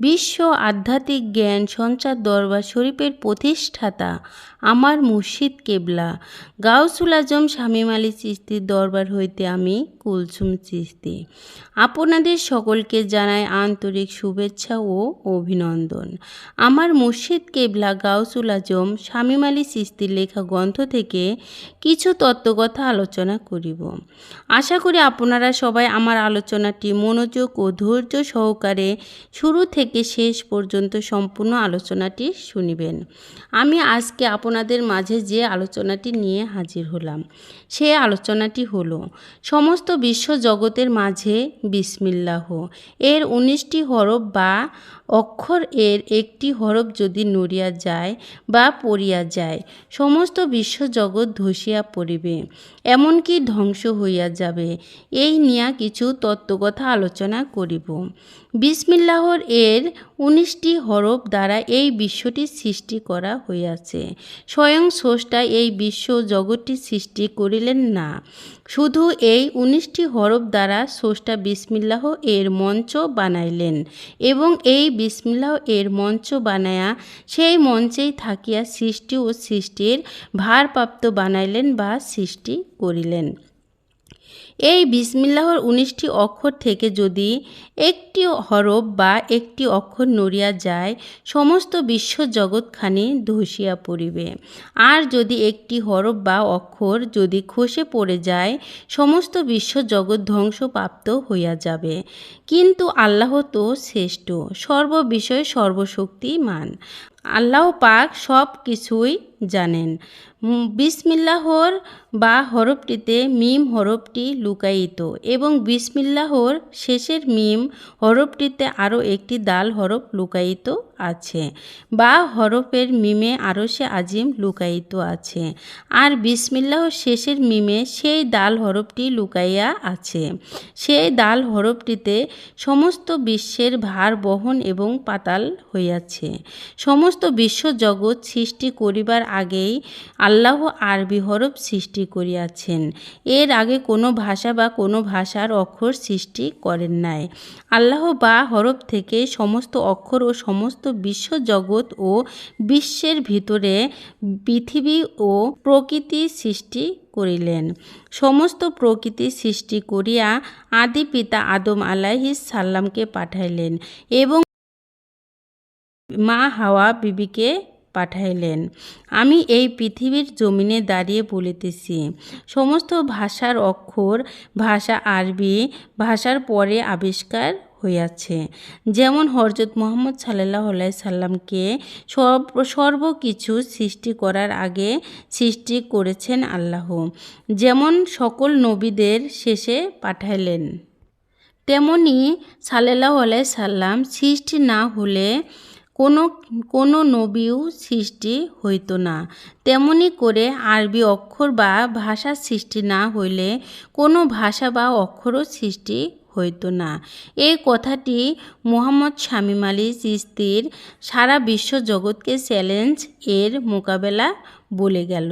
বিশ্ব আধ্যাত্মিক জ্ঞান সঞ্চার দরবার শরীফের প্রতিষ্ঠাতা আমার মুর্শিদ কেবলা। গাউসুল আজম শামীম আলী চিস্তির দরবার হইতে আমি কুলসুম চিস্তি আপনাদের সকলকে জানাই আন্তরিক শুভেচ্ছা ও অভিনন্দন। আমার মুর্শিদ কেবলা গাউসুল আজম শামীম আলী চিস্তির লেখা গ্রন্থ থেকে কিছু তত্ত্বকথা আলোচনা করিব। আশা করি আপনারা সবাই আমার আলোচনাটি মনোযোগ ও ধৈর্য সহকারে শুরু থেকে শেষ পর্যন্ত সম্পূর্ণ আলোচনাটি শুনিবেন। আমি আজকে আপনাদের মাঝে যে আলোচনাটি নিয়ে হাজির হলাম, সে আলোচনাটি হলো, সমস্ত বিশ্ব জগতের মাঝে বিসমিল্লাহ, এর উনিশটি হরফ বা অক্ষর এর একটি হরফ যদি নড়িয়া যায় বা পড়িয়া যায়, সমস্ত বিশ্বজগৎ ধসিয়া পড়িবে, এমনকি ধ্বংস হইয়া যাবে। এই নিয়া কিছু তত্ত্বকথা আলোচনা করিব। বিসমিল্লাহর এর উনিশটি হরফ দ্বারা এই বিশ্বটি সৃষ্টি করা হইয়াছে। স্বয়ং স্রষ্টা এই বিশ্ব জগৎটি সৃষ্টি করিলেন না। শুধু এই উনিশটি হরফ দ্বারা স্রষ্টা বিসমিল্লাহ এর মঞ্চ বানাইলেন এবং এই বিসমিল্লাহ এর মঞ্চ বানায়া সেই মঞ্চেই থাকিয়া সৃষ্টি ও সৃষ্টির ভারপ্রাপ্ত বানাইলেন বা সৃষ্টি করিলেন। এই বিসমিল্লাহর উনিশটি অক্ষর থেকে যদি একটি হরফ বা একটি অক্ষর নড়িয়া যায়, সমস্ত বিশ্ব জগৎখানি ধসিয়া পড়িবে। আর যদি একটি হরফ বা অক্ষর যদি খসে পড়ে যায়, সমস্ত বিশ্ব জগৎ ধ্বংসপ্রাপ্ত হইয়া যাবে। কিন্তু আল্লাহ তো শ্রেষ্ঠ, সর্ববিষয় সর্বশক্তিমান। আল্লাহ পাক সব কিছুই জানেন। বিসমিল্লাহর বা হরফটিতে মিম হরফটি লুকায়িত এবং বিসমিল্লাহর শেষের মিম হরফটিতে আরও একটি দাল হরফ লুকায়িত আছে বা হরফের মিমে আরও সে আজিম লুকায়িত আছে। আর বিসমিল্লাহর শেষের মিমে সেই দাল হরফটি লুকাইয়া আছে। সেই দাল হরফটিতে সমস্ত বিশ্বের ভার বহন এবং পাতাল হইয়াছে। সমস্ত বিশ্ব জগৎ সৃষ্টি করিবার আগেই আল্লাহ আরবি হরফ সৃষ্টি করিয়াছেন। এর আগে কোনো ভাষা বা কোনো ভাষার অক্ষর সৃষ্টি করেন নাই। আল্লাহ বা হরফ থেকে সমস্ত অক্ষর ও সমস্ত বিশ্ব জগৎ ও বিশ্বের ভিতরে পৃথিবী ও প্রকৃতি সৃষ্টি করিলেন। সমস্ত প্রকৃতি সৃষ্টি করিয়া আদি পিতা আদম আলাহিস সাল্লামকে পাঠাইলেন এবং মা হাওয়া বিবিকে পাঠাইলেন। আমি এই পৃথিবীর জমিনে দাঁড়িয়ে বলিতেছি, সমস্ত ভাষার অক্ষর, ভাষা আরবি, ভাষার পরে আবিষ্কার হইয়াছে। যেমন হরজত মোহাম্মদ সাল্লাহ সাল্লামকে সর্ব সর্বকিছু সৃষ্টি করার আগে সৃষ্টি করেছেন আল্লাহ। যেমন সকল নবীদের শেষে পাঠাইলেন। তেমনি সাল্লাহ সাল্লাম সৃষ্টি না হলে কোনো কোনো নবীও সৃষ্টি হইত না। তেমনি করে আরবি অক্ষর বা ভাষা সৃষ্টি না হইলে কোনো ভাষা বা অক্ষরও সৃষ্টি হইত না। এই কথাটি মোহাম্মদ শামিম আলী চিস্তির সারা বিশ্ব জগৎকে চ্যালেঞ্জ এর মোকাবেলা বলে গেল।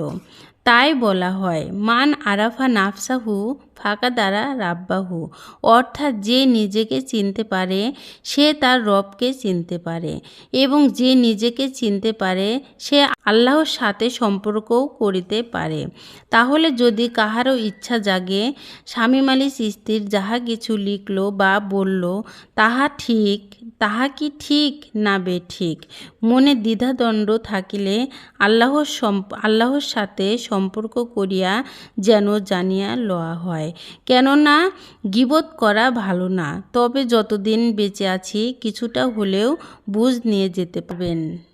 তাই বলা হয়, মান আরাফা নাফসাহু ফাঁকা দ্বারা রাব্বাহু। অর্থাৎ যে নিজেকে চিনতে পারে, সে তার রবকে চিনতে পারে এবং যে নিজেকে চিনতে পারে, সে আল্লাহর সাথে সম্পর্কও করিতে পারে। তাহলে যদি কাহারও ইচ্ছা জাগে, স্বামী আলী চিস্তির যাহা কিছু লিখল বা বলল, তাহা ঠিক তাহা কি ঠিক না বে ঠিক? মনে দ্বিধাদণ্ড থাকিলে আল্লাহর আল্লাহর সাথে সম্পর্ক করিয়া যেন জানিয়া লওয়া হয়। কেননা গিবত করা ভালো না, তবে যতদিন বেঁচে আছি কিছুটা হলেও বুঝ নিয়ে যেতে পারবেন।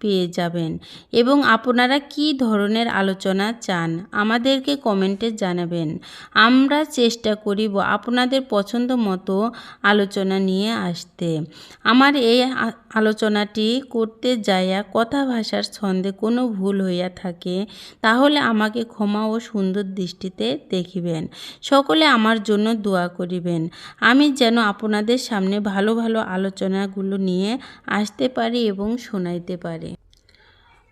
পেয়ে যাবেন। এবং আপনারা কি ধরনের আলোচনা চান, আমাদেরকে কমেন্টে জানাবেন। আমরা চেষ্টা করিব আপনাদের পছন্দ মতো আলোচনা নিয়ে আসতে। আমার এই আলোচনাটি করতে যাইয়া কথা ভাষার ছন্দে কোনো ভুল হইয়া থাকে, তাহলে আমাকে ক্ষমা ও সুন্দর দৃষ্টিতে দেখিবেন। সকলে আমার জন্য দোয়া করিবেন। আমি যেন আপনাদের সামনে ভালো ভালো আলোচনাগুলো নিয়ে আসতে পারি এবং শোনাইতে পারি।